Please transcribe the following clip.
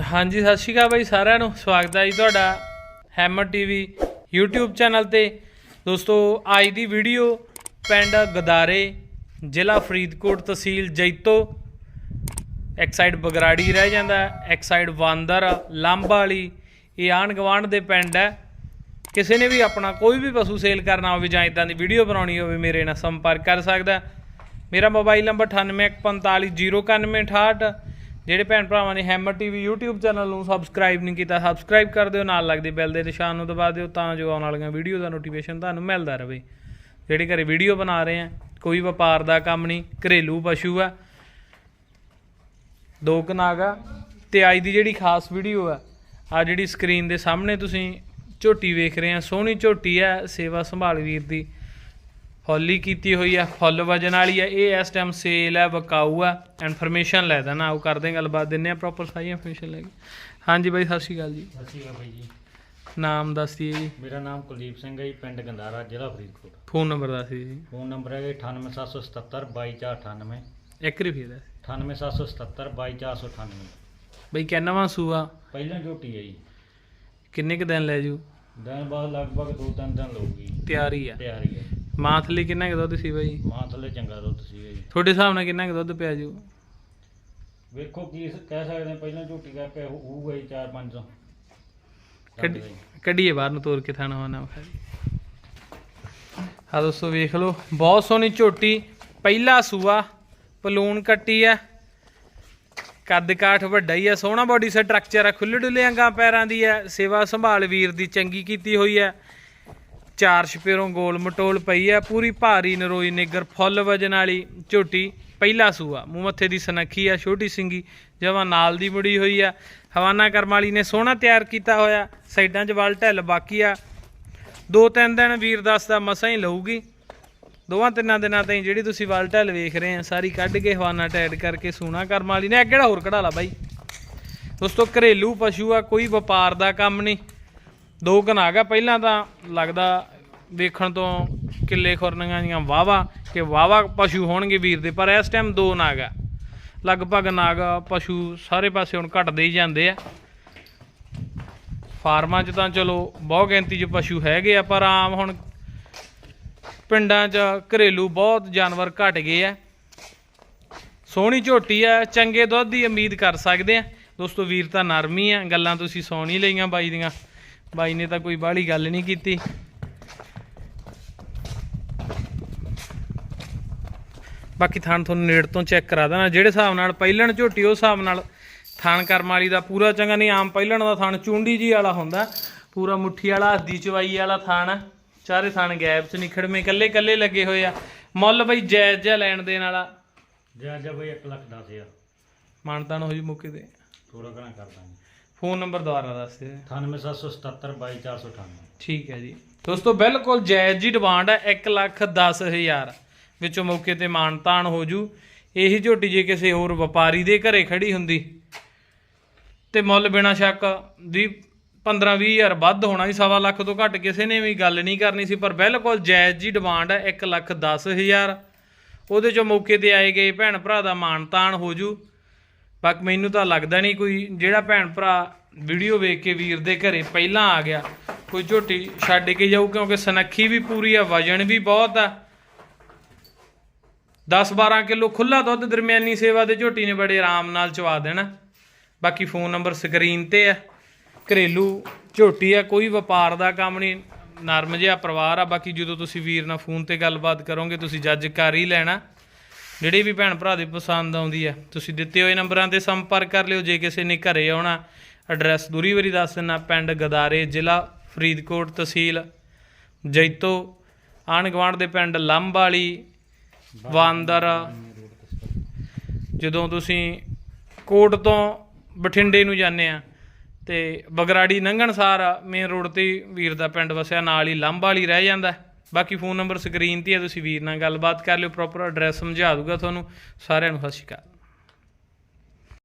ਹਾਂਜੀ, ਸਤਿ ਸ਼੍ਰੀ ਅਕਾਲ ਬਾਈ ਸਾਰਿਆਂ ਨੂੰ। ਸਵਾਗਤ ਹੈ ਜੀ ਤੁਹਾਡਾ ਹੈਮਰ ਟੀਵੀ YouTube ਚੈਨਲ ਤੇ। ਦੋਸਤੋ, ਅੱਜ ਦੀ ਵੀਡੀਓ ਪਿੰਡ ਗਦਾਰੇ, ਜ਼ਿਲ੍ਹਾ ਫਰੀਦਕੋਟ ਤਹਿਸੀਲ ਜੈਤੋ। ਇੱਕ ਸਾਈਡ ਬਗਰਾੜੀ ਰਹਿ ਜਾਂਦਾ, ਇੱਕ ਸਾਈਡ ਵਾਂਦਰ ਲੰਬ ਵਾਲੀ। ਇਹ ਆਣ ਗਵਾਂਢ ਦੇ ਪਿੰਡ ਹੈ। ਕਿਸੇ ਨੇ ਵੀ ਆਪਣਾ ਕੋਈ ਵੀ ਪਸ਼ੂ ਸੇਲ ਕਰਨਾ ਹੋਵੇ ਜਾਂ ਇਦਾਂ ਦੀ ਵੀਡੀਓ ਬਣਾਉਣੀ ਹੋਵੇ, ਮੇਰੇ ਨਾਲ ਸੰਪਰਕ ਕਰ ਸਕਦਾ ਮੇਰਾ ਮੋਬਾਈਲ ਨੰਬਰ 9845099168 ਜਿਹੜੇ ਭੈਣ ਭਰਾਵਾਂ ਨੇ ਹੈਮਰ ਟੀਵੀ YouTube ਚੈਨਲ ਨੂੰ ਸਬਸਕ੍ਰਾਈਬ ਨਹੀਂ ਕੀਤਾ ਸਬਸਕ੍ਰਾਈਬ ਕਰ ਦਿਓ, ਨਾਲ ਲੱਗਦੇ ਬੈਲ ਦੇ ਨਿਸ਼ਾਨ ਨੂੰ ਦਬਾ ਦਿਓ ਤਾਂ ਜੋ ਆਉਣ ਵਾਲੀਆਂ ਵੀਡੀਓ ਦਾ ਨੋਟੀਫਿਕੇਸ਼ਨ ਤੁਹਾਨੂੰ ਮਿਲਦਾ ਰਹੇ। ਜਿਹੜੇ ਘਰੇ ਵੀਡੀਓ ਬਣਾ ਰਹੇ ਆ, ਕੋਈ ਵਪਾਰ ਦਾ ਕੰਮ ਨਹੀਂ, ਘਰੇਲੂ ਪਸ਼ੂ ਆ। ਦੋ ਕਨਾਗਾ ਤੇ ਅੱਜ ਦੀ ਜਿਹੜੀ ਖਾਸ ਵੀਡੀਓ ਆ ਆ ਜਿਹੜੀ ਸਕਰੀਨ ਦੇ ਸਾਹਮਣੇ ਤੁਸੀਂ ਝੋਟੀ ਵੇਖ ਰਹੇ ਆ, ਸੋਹਣੀ ਝੋਟੀ ਆ ਸੇਵਾ ਸੰਭਾਲ ਵੀਰ ਦੀ। ਫੁੱਲੀ ਕੀਤੀ ਹੋਈ ਆ ਫੁੱਲ ਵਜਨ ਵਾਲੀ ਆ ਇਹ ਇਸ ਟਾਈਮ ਸੇਲ ਆ ਵਕਾਊ ਆ ਇਨਫੋਰਮੇਸ਼ਨ ਲੈ ਦੇਣਾ ਆਓ ਕਰਦੇ ਹਾਂ ਗੱਲਬਾਤ ਦਿੰਨੇ ਆ ਪ੍ਰੋਪਰ ਸਾਰੀ ਇਨਫੋਰਮੇਸ਼ਨ ਲੈ ਕੇ। ਹਾਂਜੀ ਬਾਈ ਸਤਿ ਸ਼੍ਰੀ ਅਕਾਲ ਜੀ। ਸਤਿ ਸ਼੍ਰੀ ਅਕਾਲ ਬਾਈ ਜੀ। ਨਾਮ ਦੱਸ ਦਈਏ ਜੀ। ਮੇਰਾ ਨਾਮ ਕੁਲਦੀਪ ਸਿੰਘ ਹੈ ਜੀ ਪਿੰਡ ਗੰਦਾਰਾ ਜ਼ਿਲ੍ਹਾ ਫਰੀਦਕੋਟ। ਫੋਨ ਨੰਬਰ ਦੱਸ ਦਈਏ ਜੀ। ਫੋਨ ਨੰਬਰ ਹੈ 98777 22498 ਇੱਕ ਰਿਪੀਟ ਦੱਸ। 98777 22498 ਬਈ ਕਿੰਨਵਾਂ ਸੂਆ? ਪਹਿਲਾਂ ਝੋਟੀ ਹੈ ਜੀ। ਕਿੰਨੇ ਕ ਦਿਨ ਲੈ ਜੂ? ਦਿਨ ਬਾਅਦ ਲਗਭਗ 2-3 ਦਿਨ ਲਊਗੀ। ਤਿਆਰੀ ਆ। ਤਿਆਰੀ ਹੈ। ਮਾਂ ਥੱਲੇ ਕਿੰਨਾ ਕੁ ਦੁੱਧ ਸੀ ਬਾਈ? ਮਾਂ ਥੱਲੇ ਚੰਗਾ ਦੁੱਧ ਸੀਗਾ ਜੀ ਤੁਹਾਡੇ ਹਿਸਾਬ ਨਾਲ ਕਿੰਨਾ ਕੁ ਦੁੱਧ ਪਿਆ ਜੂ? ਵੇਖੋ ਕੀ ਸ- ਕਹਿ ਸਕਦੇ ਹਾਂ, ਪਹਿਲਾਂ ਝੋਟੀ ਕਰਕੇ ਹੋਊਗਾ ਜੀ 4-500 ਕੱਢ ਕੱਢੀਏ ਬਾਹਰ ਨੂੰ ਤੋੜ ਕੇ ਥਾਣਾ ਹੋਣਾ ਵਿਖਾ ਦੀ ਆ ਦੋਸਤੋ ਵੇਖ ਲਓ ਬਹੁਤ ਸੋਹਣੀ ਝੋਟੀ ਪਹਿਲਾ ਸੂਆ ਪਲੂਣ ਕੱਟੀ ਆ। ਕੱਦ ਕਾਠ ਵੱਡਾ ਹੀ ਆ ਸੋਹਣਾ ਬਾਡੀ ਸਟਰਕਚਰ ਆ ਖੁੱਲੇ ਡੁੱਲੇ ਅੰਗਾਂ ਪੈਰਾਂ ਦੀ ਆ ਸੇਵਾ ਸੰਭਾਲ ਵੀਰ ਦੀ ਚੰਗੀ ਕੀਤੀ ਹੋਈ ਆ। ਚਾਰ ਛਪੇਰੋਂ ਗੋਲ ਮਟੋਲ ਪਈ ਆ ਪੂਰੀ ਭਾਰੀ ਨਰੋਈ ਨਿੱਗਰ ਫੁੱਲ ਵਜਨ ਵਾਲੀ ਝੋਟੀ, ਪਹਿਲਾ ਸੂਆ। ਮੂੰਹ ਮੱਥੇ ਦੀ ਸਨੱਖੀ ਆ, ਛੋਟੀ ਸਿੰਗੀ ਜਵਾ ਨਾਲ ਦੀ ਮੁੜੀ ਹੋਈ ਆ। ਹਵਾਨਾ ਕਰਮ ਵਾਲੀ ਨੇ ਸੋਹਣਾ ਤਿਆਰ ਕੀਤਾ ਹੋਇਆ, ਸਾਈਡਾਂ 'ਚ ਵਲ ਢਿੱਲ ਬਾਕੀ ਆ। ਦੋ ਤਿੰਨ ਦਿਨ ਵੀਰ ਦੱਸਦਾ ਮਸਾਂ ਹੀ ਲਊਗੀ। ਦੋਵਾਂ ਤਿੰਨਾਂ ਦਿਨਾਂ ਤਾਈਂ ਜਿਹੜੀ ਤੁਸੀਂ ਵਲ ਢਿੱਲ ਵੇਖ ਰਹੇ ਆ, ਸਾਰੀ ਕੱਢ ਕੇ ਹਵਾਨਾ ਟੈਡ ਕਰਕੇ ਸੋਹਣਾ ਕਰਮ ਵਾਲੀ ਨੇ। ਅੱਗੇ ਹੋਰ ਕਢਾ ਲਾ ਬਾਈ? ਦੋਸਤੋ, ਘਰੇਲੂ ਪਸ਼ੂ ਆ, ਕੋਈ ਵਪਾਰ ਦਾ ਕੰਮ ਨਹੀਂ। ਦੋ ਕਨਾਗਾ ਪਹਿਲਾਂ ਤਾਂ ਲੱਗਦਾ ਵੇਖਣ ਤੋਂ ਕਿੱਲੇ ਖੁਰਨੀਆਂ ਦੀਆਂ ਵਾਵਾ ਕਿ ਵਾਵਾ ਪਸ਼ੂ ਹੋਣਗੇ ਵੀਰ ਦੇ, ਪਰ ਇਸ ਟਾਈਮ ਦੋ ਨਾਗਾ ਲਗਭਗ ਨਾਗ ਪਸ਼ੂ ਸਾਰੇ ਪਾਸੇ ਹੁਣ ਘਟਦੇ ਹੀ ਜਾਂਦੇ ਆ। ਫਾਰਮਾਂ 'ਚ ਤਾਂ ਚਲੋ ਬਹੁ ਗਿਣਤੀ 'ਚ ਪਸ਼ੂ ਹੈਗੇ ਆ, ਪਰ ਆਮ ਹੁਣ ਪਿੰਡਾਂ 'ਚ ਘਰੇਲੂ ਬਹੁਤ ਜਾਨਵਰ ਘਟ ਗਏ ਆ। ਸੋਹਣੀ ਝੋਟੀ ਆ, ਚੰਗੇ ਦੁੱਧ ਦੀ ਉਮੀਦ ਕਰ ਸਕਦੇ ਆ। ਦੋਸਤੋ, ਵੀਰ ਤਾਂ ਨਰਮੀ ਆ, ਗੱਲਾਂ ਤੁਸੀਂ ਸੁਣ ਲਈਆਂ ਬਾਈ ਦੀਆਂ। ਬਾਈ ਨੇ ਤਾਂ ਕੋਈ ਬਾਹਲੀ ਗੱਲ ਨਹੀਂ ਕੀਤੀ। ਬਾਕੀ ਥਣ ਤੁਹਾਨੂੰ ਨੇੜ ਤੋਂ ਚੈੱਕ ਕਰਾ ਦੇਣਾ। ਜਿਹੜੇ ਹਿਸਾਬ ਨਾਲ ਪਹਿਲਣ ਝੋਟੀ ਉਸ ਹਿਸਾਬ ਨਾਲ ਥਣ ਕਰਮ ਵਾਲੀ ਦਾ ਪੂਰਾ ਚੰਗਾ ਨਹੀਂ ਆਮ ਪਹਿਲਣ ਦਾ ਥਣ ਚੁੰਡੀ ਜੀ ਵਾਲਾ ਹੁੰਦਾ। ਪੂਰਾ ਮੁੱਠੀ ਵਾਲਾ ਹੱਦੀ ਚਵਾਈ ਵਾਲਾ ਥਣ। ਚਾਰੇ ਥਣ ਗੈਪ ਚ ਨਿਖੜਵੇਂ ਕੱਲੇ ਕੱਲੇ ਲੱਗੇ ਹੋਏ ਆ। ਮੁੱਲ ਬਈ ਜਾਇਜ਼ ਜਿਹਾ ਲੈਣ ਦੇਣ ਵਾਲਾ। ਜੇ ਅੱਜ ਬਈ 1 ਲੱਖ 10 ਹਜ਼ਾਰ। ਮਾਨਤਾਨ ਹੋ ਜੀ ਮੁੱਕੇ ਤੇ ਥੋੜਾ ਘਣਾ ਕਰ ਦਾਂਗੇ। ਫੋਨ ਨੰਬਰ ਦੁਬਾਰਾ ਦੱਸ ਦਿਓ 98777 22498 ਠੀਕ ਹੈ ਜੀ। ਦੋਸਤੋ ਬਿਲਕੁਲ ਜਾਇਜ਼ ਜੀ ਡਿਮਾਂਡ ਹੈ 1 ਲੱਖ 10 ਹਜ਼ਾਰ। ਵਿੱਚੋਂ ਮੌਕੇ ਤੇ ਮਾਨਤਾਨ ਹੋ ਜੂ। ਇਹੀ ਝੋਟੀ ਜੇ ਕਿਸੇ ਹੋਰ ਵਪਾਰੀ ਦੇ ਘਰੇ ਖੜੀ ਹੁੰਦੀ ਤੇ ਮੁੱਲ ਬਿਨਾ ਸ਼ੱਕ ਦੀ 15 20 ਹਜ਼ਾਰ ਵੱਧ ਹੋਣਾ ਸੀ ਸਵਾ ਲੱਖ ਤੋਂ ਘੱਟ ਕਿਸੇ ਨੇ ਵੀ ਗੱਲ ਨਹੀਂ ਕਰਨੀ ਸੀ। ਪਰ ਬਿਲਕੁਲ ਜਾਇਜ਼ ਜੀ ਡਿਮਾਂਡ ਹੈ 1 ਲੱਖ 10 ਹਜ਼ਾਰ। ਉਹਦੇ ਚੋਂ ਮੌਕੇ ਤੇ ਆਏ ਗਏ ਭੈਣ ਭਰਾ ਦਾ ਮਾਨਤਾਨ ਹੋ ਜੂ। ਬਾਕੀ ਮੈਨੂੰ ਤਾਂ ਲੱਗਦਾ ਨਹੀਂ ਕੋਈ, ਜਿਹੜਾ ਭੈਣ ਭਰਾ ਵੀਡੀਓ ਵੇਖ ਕੇ ਵੀਰ ਦੇ ਘਰੇ ਪਹਿਲਾਂ ਆ ਗਿਆ, ਕੋਈ ਝੋਟੀ ਛੱਡ ਕੇ ਜਾਊ, ਕਿਉਂਕਿ ਸਨੱਖੀ ਵੀ ਪੂਰੀ ਆ, ਵਜਨ ਵੀ ਬਹੁਤ ਆ। 10-12 ਕਿਲੋ ਖੁੱਲਾ ਦੁੱਧ ਦਰਮਿਆਨੀ ਸੇਵਾ ਦੇ ਝੋਟੀ ਨੇ ਬੜੇ ਆਰਾਮ ਨਾਲ ਚਵਾ ਦੇਣਾ। ਬਾਕੀ ਫੋਨ ਨੰਬਰ ਸਕਰੀਨ ਤੇ ਆ। ਘਰੇਲੂ ਝੋਟੀ ਆ, ਕੋਈ ਵਪਾਰ ਦਾ ਕੰਮ ਨਹੀਂ, ਨਰਮ ਜਿਹਾ ਪਰਿਵਾਰ ਆ। ਬਾਕੀ ਜਦੋਂ ਤੁਸੀਂ ਵੀਰ ਨਾਲ ਫੋਨ ਤੇ ਗੱਲਬਾਤ ਕਰੋਗੇ, ਤੁਸੀਂ ਜੱਜ ਕਰ ਹੀ ਲੈਣਾ। ਜਿਹੜੀ ਵੀ ਭੈਣ ਭਰਾ ਦੀ ਪਸੰਦ ਆਉਂਦੀ ਹੈ ਤੁਸੀਂ ਦਿੱਤੇ ਹੋਏ ਨੰਬਰਾਂ ਤੇ ਸੰਪਰਕ ਕਰ ਲਿਓ, ਜੇ ਕਿਸੇ ਨੇ ਘਰੇ ਆਉਣਾ ਐਡਰੈਸ ਦੂਰੀ ਵਾਰੀ ਦੱਸ ਦਿੰਨਾ ਪਿੰਡ ਗਦਾਰੇ, ਜ਼ਿਲ੍ਹਾ ਫਰੀਦਕੋਟ ਤਹਿਸੀਲ ਜੈਤੋ ਆਣ ਗੁਆਂਢ ਦੇ ਪਿੰਡ ਲੰਬ ਵਾਲੀ ਵਾਂਦਰ ਜਦੋਂ ਤੁਸੀਂ ਕੋਟ ਤੋਂ ਬਠਿੰਡੇ ਨੂੰ ਜਾਂਦੇ ਆ, ਤੇ ਬਗਰਾੜੀ ਨੰਗਣਸਾਰ ਸਾਰ ਮੇਨ ਰੋਡ ਤੇ ਵੀਰ ਦਾ ਪਿੰਡ ਵਸਿਆ, ਨਾਲ ਹੀ ਲੰਬ ਵਾਲੀ ਰਹਿ ਜਾਂਦਾ। ਬਾਕੀ ਫੋਨ ਨੰਬਰ ਸਕਰੀਨ ਤੇ ਹੈ ਤੁਸੀਂ ਵੀਰ ਨਾਲ ਗੱਲਬਾਤ ਕਰ ਲਿਓ ਪ੍ਰੋਪਰ ਐਡਰੈਸ ਸਮਝਾ ਦੂਗਾ ਤੁਹਾਨੂੰ, ਸਾਰਿਆਂ ਨੂੰ ਸਤਿ ਸ਼੍ਰੀ ਅਕਾਲ।